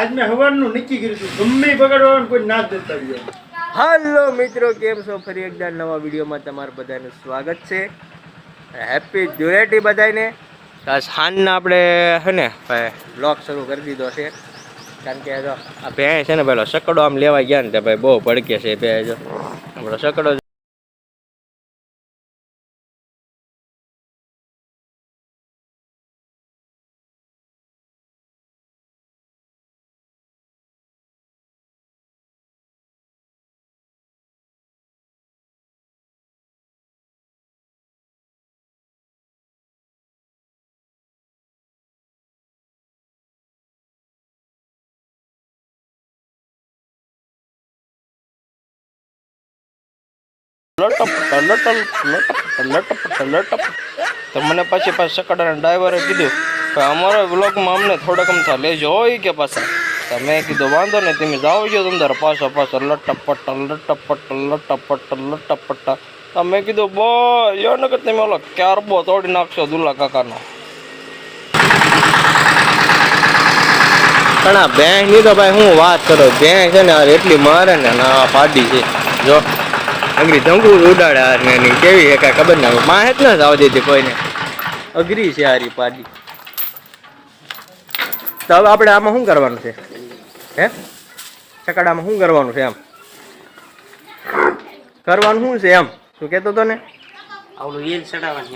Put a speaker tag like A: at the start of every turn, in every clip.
A: આજ મેં હવારનું નક્કી ગમે બગાડવાનું કોઈ ના દેતા રહ્યો
B: હાલો મિત્રો, કેમ છો? ફરી એકદમ નવા વિડીયોમાં તમારું બધાનું સ્વાગત છે. હેપી ધ્યુરેટી બધાને સાંજના આપણે છે ને, ભાઈ બ્લોગ શરૂ કરી દીધો છે. કારણ કે આ ભેં છે ને, પેલો સકડો આમ લેવા ગયા ને ભાઈ બહુ ભડકે છે ભે જો. આપણો સકડો તો મને પછી પાછા સકડાના ડ્રાઈવરે કીધું કે અમારા વ્લોગમાં અમને થોડાક અમથા લેજો હોય કે પાછા. તમે કીધું, વાંધો નહીં, તમે જાઓ છો તમે પાછો પાછો પાછા લટપટ લટપટ લટપટ લટપટ. તમે કીધું, બો યો ને કે તમે ઓલો ક્યારબો તોડી નાખશો દુલ્લા કાકાનો. આ બેંકની તો ભાઈ હું વાત કરો, બેંક છે ને એટલી મારે ને, ના પાડી છે. જો. અઘરી ધંગુર ઉડાડ્યા ને એની કેવી છે કાંઈ ખબર ના માં હેત ના જાવ દેતી કોઈને. અઘરી છે હારી પાડી. તો હવે આપણે આમાં શું કરવાનું છે? હે? ચકડામાં શું કરવાનું છે એમ કરવાનું શું છે એમ? શું કહેતો તો ને?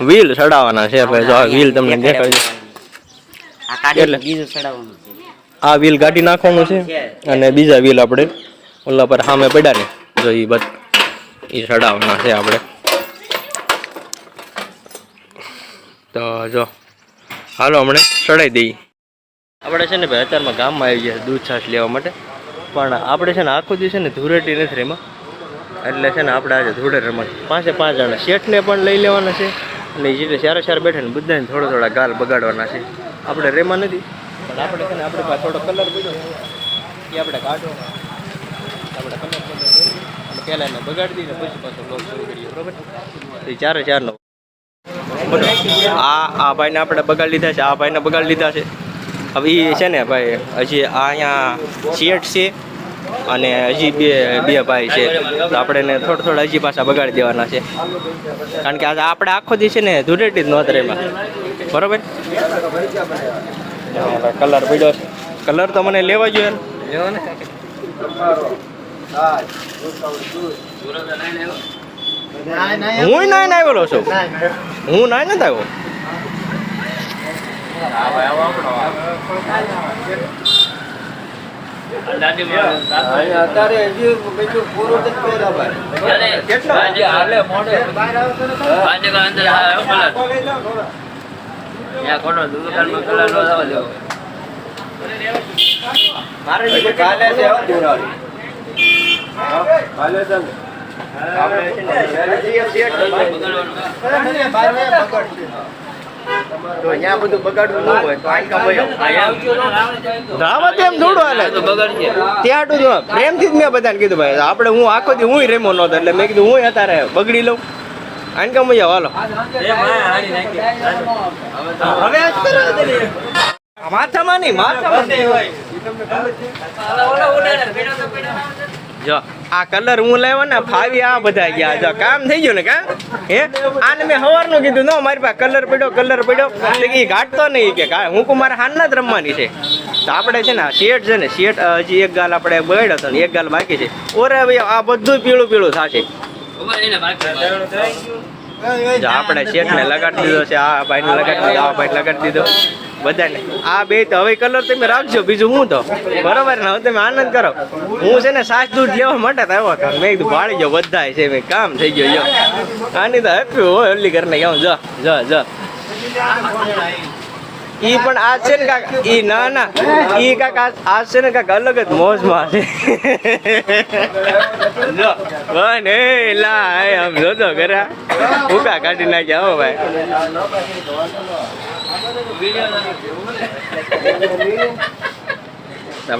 B: વ્હીલ ચડાવવાના છે. ભાઈ જો આ વ્હીલ તમને એટલે?
C: છે.
B: આ વ્હીલ કાઢી નાખવાનું છે અને બીજા વ્હીલ આપણે ઓલા પર સામે પડ્યા ને. જો એ બધ એ ચડાવવાના છે આપણે. તો જો, હાલો હમણાં ચડાવી દઈએ. આપણે છે ને ભાઈ અત્યારમાં ગામમાં આવી ગયા દૂધ છાશ લેવા માટે. પણ આપણે છે ને આખો દિવસ છે ને ધૂળેટી નથી એમાં એટલે છે ને આપણે આજે ધૂળે રમત પાંચે પાંચ જણા. શેઠને પણ લઈ લેવાના છે. અને જે ચારે ચાર બેઠા ને બધાને થોડા થોડા ગાલ બગાડવાના છે. આપણે રેમાં નથી. પણ આપણે છે ને આપણે થોડો કલર પડ્યો એ આપણે કાઢો. આપણે કલર પહેલાં એને બગાડી દઈને પછી પાછો બ્લોગ શરૂ કરીએ બરોબર? તો ચારે ચારનો આ આ ભાઈને આપણે બગાડી લીધા છે આ ભાઈને બગાડી લીધા છે. હવે એ છે ને ભાઈ હજી આ અહીંયા શેઠ છે અને હજી બે બે ભાઈ છે. તો આપણે એને થોડા થોડા હજી પાછા બગાડી દેવાના છે. કારણ કે આજે આપણે આખો દિવસ છે ને ધૂળેટી જ નોતરેમાં એમાં બરોબર? કલર પડ્યો કલર તો મને લેવા જોઈએ લેવો ને. હું નાય ના આવેલો છું? હું નાય નથી આવ્યો? અત્યારે બીજું પૂરું નથી કર્યા મારે કાલે છે હો પ્રેમથી જ મેં બધાને કીધું ભાઈ આપણે હું આખો દી હું રેમો નતો એટલે મેં કીધું હું અત્યારે બગડી લઉં. આંકા મજા હાલો. હવે માથામાં નહીં માથામાં જો આ કલર હું લાવ્યો ને ફાવી આ બધા ગયા. જો કામ થઈ ગયું ને કા? હે? આને મેં સવારનું કીધું નો મારી પાસે કલર પડ્યો કલર પડ્યો. કે ઈ નહીં કે હું કુમાર હાનના જ રમવાની છે. તો આપણે છે ને શેઠ છે ને શેઠ હજી એક ગાલ આપણે બળ્યો હતો ને એક ગાલ બાકી છે. ઓરે ભાઈ આ બધું પીળું પીળું થશે. આપણે શેઠને લગાડી દીધો છે આ ભાઈને લગાડી દીધો આ ભાઈને લગાડી દીધો. બધાને. આ બે તો હવે કલર તમે રાખજો, બીજું હું તો. બરોબર ને? હવે તમે આનંદ કરો. હું છે ને સાસ દૂધ લેવા માટે આવ્યો હતો. મેં કીધું ભાળી ગયો બધા છે, મેં કામ થઈ ગયો, જો. આની તો હેપી હોય, ઓલી કરીને જાઉં, જો જો જો. ઈ પણ આ છે ને કાક, ઈ ના ના. ઈ કાક આ છે ને કાક અલગ જ મોજમાં છે. જો વન એ લા એ આમ જો તો કરા ઉકા કાઢી નાખ્યા હો ભાઈ.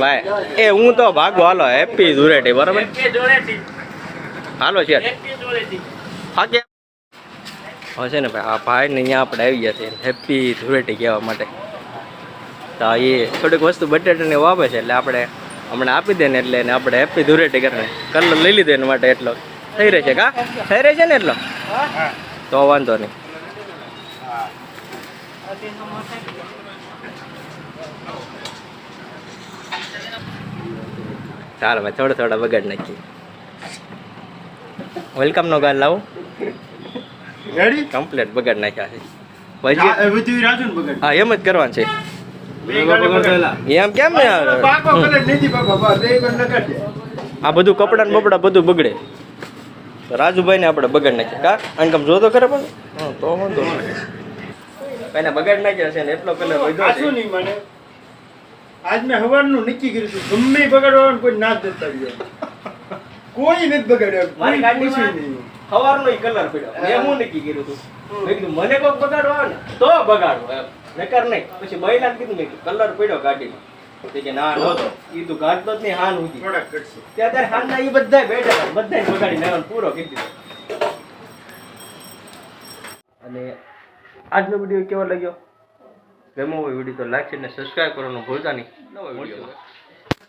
B: ભાઈ એ હું તો ભાગો હાલો હેપી ધૂળેટી બરાબર? હાલો છે. હા છે ને ભાઈ આ ભાઈ ને અહીંયા આપણે આવી ગયા છે હેપી ધૂળેટી કહેવા માટે. તો એ થોડીક વસ્તુ બટેટાને એવું આપે છે એટલે આપણે હમણાં આપી દે ને એટલે એને આપણે હેપી ધૂરેટી કરીને. કલર લઈ લીધો એના માટે એટલો. થઈ રહે છે કા? થઈ રહે છે ને એટલો? તો વાંધો નહીં. ચાલો ભાઈ થોડા થોડા બગાડ નાખી વેલકમ નો ગાલ લાવો.
A: રેડી
B: કમ્પ્લીટ બગાડ નાખ્યા છે. પછી
A: એ બધું રાજુ ને બગાડ
B: હા એમ જ કરવાનું છે. એમ કેમ ને. આ બધું કપડા ને બપડા બધું બગડે. તો રાજુભાઈ ને આપણે બગડ નાખીએ. કા? અનકમ જોતો ખરે પણ? તો વાંધો એને બગાડ નાખ્યા છે ને એટલો કલર વધ્યો
A: શું
B: છે.
A: નહીં મને. આજ મેં હવારનું નક્કી કર્યું હતું ગમે બગાડવાનું કોઈ ના દેતા ગયા કોઈ નથી બગાડ્યો
B: મારી ગાડીમાં
A: નહીં.
B: કલર પડ્યો. મેં હું નક્કી કર્યું હતું? મેં કીધું મને કોક બગાડવા આવે ને તો બગાડો. એમ. નકર નહીં. પછી બહેલા કીધું મેં કલર પડ્યો ગાડીમાં કે ના નહોતો. એ તું ગાડતો જ નહીં હાન ઉધી. ત્યાં ત્યારે હાનના ઈ બધાય બેઠા બધા બગાડી નાખ્યો પૂરો કીધી અને આજનો વીડિયો કેવો લાગ્યો? ગમ્યો હોય વીડિયો તો લાઈક અને સબસ્ક્રાઈબ કરવાનું ભૂલતા નહીં. નવો વીડિયો.